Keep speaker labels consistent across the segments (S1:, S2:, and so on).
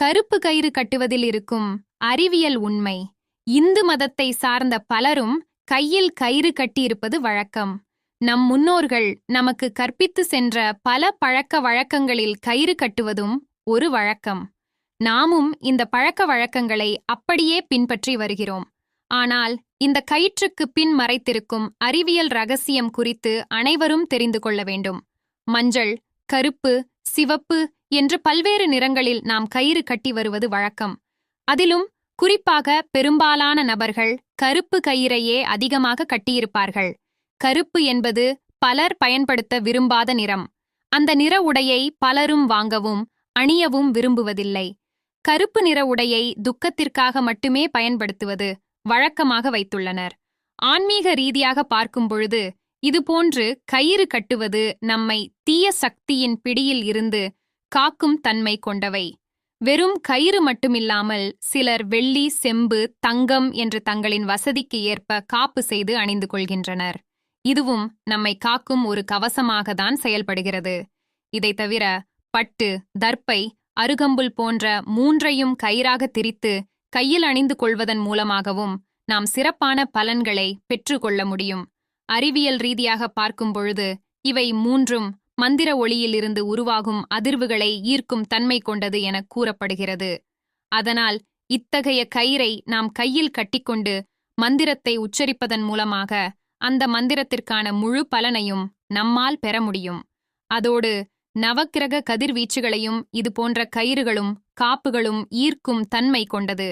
S1: கருப்பு கயிறு கட்டுவதில் இருக்கும் அறிவியல் உண்மை. இந்து மதத்தை சார்ந்த பலரும் கையில் கயிறு கட்டியிருப்பது வழக்கம். நம் முன்னோர்கள் நமக்கு கற்பித்து சென்ற பல பழக்க வழக்கங்களில் கயிறு கட்டுவதும் ஒரு வழக்கம். நாமும் இந்த பழக்க வழக்கங்களை அப்படியே பின்பற்றி வருகிறோம். ஆனால் இந்த கயிற்றுக்கு பின் மறைத்திருக்கும் அறிவியல் ரகசியம் குறித்து அனைவரும் தெரிந்து கொள்ள வேண்டும். மஞ்சள் கருப்பு சிவப்பு என்று பல்வேறு நிறங்களில் நாம் கயிறு கட்டி வருவது வழக்கம். அதிலும் குறிப்பாக பெரும்பாலான நபர்கள் கருப்பு கயிறையே அதிகமாக கட்டியிருப்பார்கள். கருப்பு என்பது பலர் பயன்படுத்த விரும்பாத நிறம். அந்த நிற உடையை பலரும் வாங்கவும் அணியவும் விரும்புவதில்லை. கருப்பு நிற உடையை துக்கத்திற்காக மட்டுமே பயன்படுத்துவது வழக்கமாக வைத்துள்ளனர். ஆன்மீக ரீதியாக பார்க்கும் பொழுது இதுபோன்று கயிறு கட்டுவது நம்மை தீய சக்தியின் பிடியில் இருந்து காக்கும் தன்மை கொண்டவை. வெறும் கயிறு மட்டுமில்லாமல் சிலர் வெள்ளி செம்பு தங்கம் என்று தங்களின் வசதிக்கு ஏற்ப காப்பு செய்து அணிந்து கொள்கின்றனர். இதுவும் நம்மை காக்கும் ஒரு கவசமாக தான் செயல்படுகிறது. இதை தவிர பட்டு தர்ப்பை அருகம்புல் போன்ற மூன்றையும் கயிறாக திரித்து கையில் அணிந்து கொள்வதன் மூலமாகவும் நாம் சிறப்பான பலன்களை பெற்றுக்கொள்ள முடியும். அறிவியல் ரீதியாக பார்க்கும் பொழுது இவை மூன்றும் மந்திர ஒளியிலிருந்து உருவாகும் அதிர்வுகளை ஈர்க்கும் தன்மை கொண்டது என கூறப்படுகிறது. அதனால் இத்தகைய கயிறை நாம் கையில் கட்டிக்கொண்டு மந்திரத்தை உச்சரிப்பதன் மூலமாக அந்த மந்திரத்திற்கான முழு பலனையும் நம்மால் பெற முடியும். அதோடு நவக்கிரக கதிர்வீச்சுகளையும் இது போன்ற கயிறுகளும் காப்புகளும் ஈர்க்கும் தன்மை கொண்டது.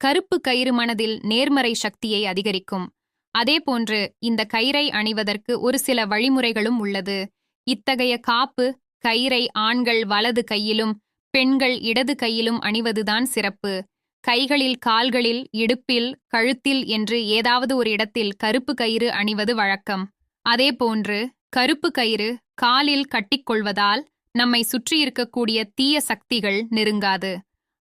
S1: கருப்பு கயிறு மனதில் நேர்மறை சக்தியை அதிகரிக்கும். அதேபோன்று இந்த கயிறை அணிவதற்கு ஒரு சில வழிமுறைகளும் உள்ளது. இத்தகைய காப்பு கயிறை ஆண்கள் வலது கையிலும் பெண்கள் இடது கையிலும் அணிவதுதான் சிறப்பு. கைகளில் கால்களில் இடுப்பில் கழுத்தில் என்று ஏதாவது ஒரு இடத்தில் கருப்பு கயிறு அணிவது வழக்கம். அதேபோன்று கருப்பு கயிறு காலில் கட்டிக்கொள்வதால் நம்மை சுற்றியிருக்கக்கூடிய தீய சக்திகள் நெருங்காது.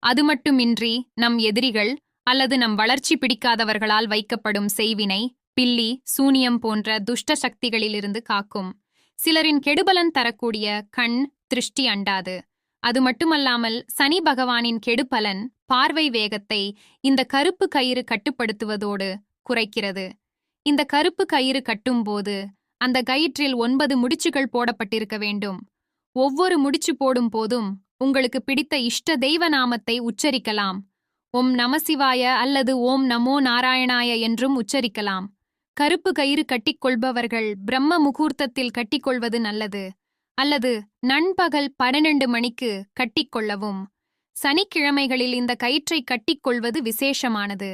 S1: அது மட்டுமின்றி நம் எதிரிகள் அல்லது நம் வளர்ச்சி பிடிக்காதவர்களால் வைக்கப்படும் செய்வினை பில்லி சூனியம் போன்ற துஷ்ட சக்திகளிலிருந்து காக்கும். சிலரின் கெடுபலன் தரக்கூடிய கண் திருஷ்டி அண்டாது. அது மட்டுமல்லாமல் சனி பகவானின் கெடுபலன் பார்வை வேகத்தை இந்த கருப்பு கயிறு கட்டுப்படுத்துவதோடு குறைக்கிறது. இந்த கருப்பு கயிறு கட்டும்போது அந்த கயிற்றில் ஒன்பது முடிச்சுகள் போடப்பட்டிருக்க வேண்டும். ஒவ்வொரு முடிச்சு போடும் போதும் உங்களுக்கு பிடித்த இஷ்ட தெய்வ நாமத்தை உச்சரிக்கலாம். ஓம் நமசிவாய அல்லது ஓம் நமோ நாராயணாய என்றும் உச்சரிக்கலாம். கருப்பு கயிறு கட்டிக்கொள்பவர்கள் பிரம்ம முகூர்த்தத்தில் கட்டிக்கொள்வது நல்லது. அல்லது நண்பகல் பன்னிரண்டு மணிக்கு கட்டிக்கொள்ளவும். சனிக்கிழமைகளில் இந்த கயிற்றை கட்டிக்கொள்வது விசேஷமானது.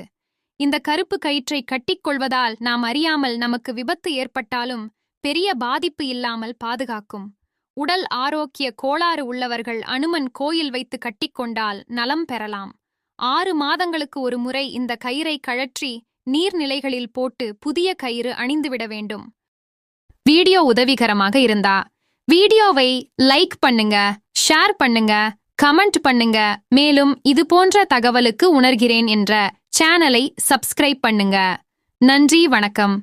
S1: இந்த கருப்பு கயிற்றை கட்டிக்கொள்வதால் நாம் அறியாமல் நமக்கு விபத்து ஏற்பட்டாலும் பெரிய பாதிப்பு இல்லாமல் பாதுகாக்கும். உடல் ஆரோக்கிய கோளாறு உள்ளவர்கள் அனுமன் கோயில் வைத்து கட்டிக்கொண்டால் நலம் பெறலாம். ஆறு மாதங்களுக்கு ஒரு முறை இந்த கயிறை கழற்றி நீர்நிலைகளில் போட்டு புதிய கயிறு அணிந்துவிட வேண்டும். வீடியோ உதவிகரமாக இருந்தா வீடியோவை லைக் பண்ணுங்க ஷேர் பண்ணுங்க கமெண்ட் பண்ணுங்க. மேலும் இது போன்ற தகவலுக்கு உணர்கிறேன் என்ற சேனலை சப்ஸ்கிரைப் பண்ணுங்க. நன்றி வணக்கம்.